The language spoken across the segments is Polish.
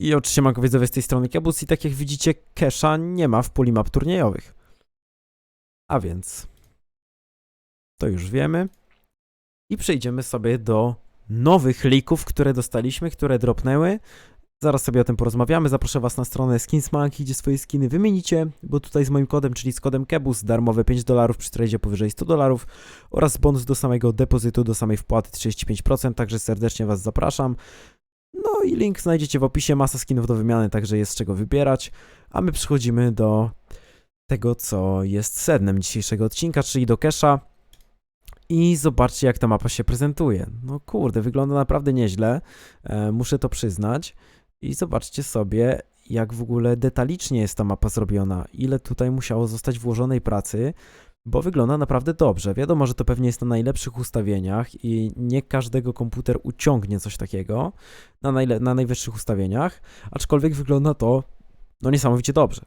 I oczywiście mam widzowie z tej strony Kebus i tak jak widzicie, Kesha nie ma w puli map turniejowych. A więc to już wiemy. I przejdziemy sobie do nowych lików, które dostaliśmy, które dropnęły. Zaraz sobie o tym porozmawiamy. Zaproszę Was na stronę Skinsmanki, gdzie swoje skiny wymienicie, bo tutaj z moim kodem, czyli z kodem KEBUS, darmowe 5 dolarów przy tradzie powyżej 100 dolarów oraz bonus do samego depozytu, do samej wpłaty 35%, także serdecznie Was zapraszam. I link znajdziecie w opisie, masa skinów do wymiany, także jest z czego wybierać. A my przechodzimy do tego, co jest sednem dzisiejszego odcinka, czyli do Kesha. I zobaczcie, jak ta mapa się prezentuje. No kurde, wygląda naprawdę nieźle, e, muszę to przyznać. I zobaczcie sobie, jak w ogóle detalicznie jest ta mapa zrobiona, ile tutaj musiało zostać włożonej pracy, bo wygląda naprawdę dobrze. Wiadomo, że to pewnie jest na najlepszych ustawieniach i nie każdego komputer uciągnie coś takiego na, najle- na najwyższych ustawieniach, aczkolwiek wygląda to no niesamowicie dobrze.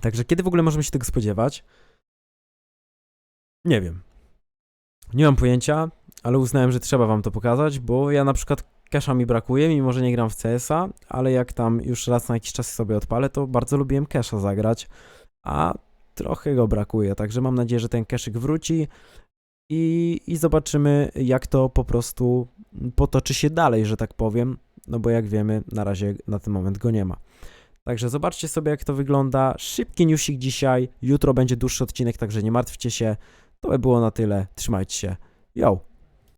Także kiedy w ogóle możemy się tego spodziewać? Nie wiem. Nie mam pojęcia, ale uznałem, że trzeba wam to pokazać, bo ja na przykład Kesha mi brakuje, mimo że nie gram w CS-a, ale jak tam już raz na jakiś czas sobie odpalę, to bardzo lubiłem Kesha zagrać, a trochę go brakuje, także mam nadzieję, że ten Keszyk wróci i, i zobaczymy, jak to po prostu potoczy się dalej, że tak powiem, no bo jak wiemy, na razie na ten moment go nie ma. Także zobaczcie sobie, jak to wygląda. Szybki newsik dzisiaj, jutro będzie dłuższy odcinek, także nie martwcie się. To by było na tyle. Trzymajcie się. Yo!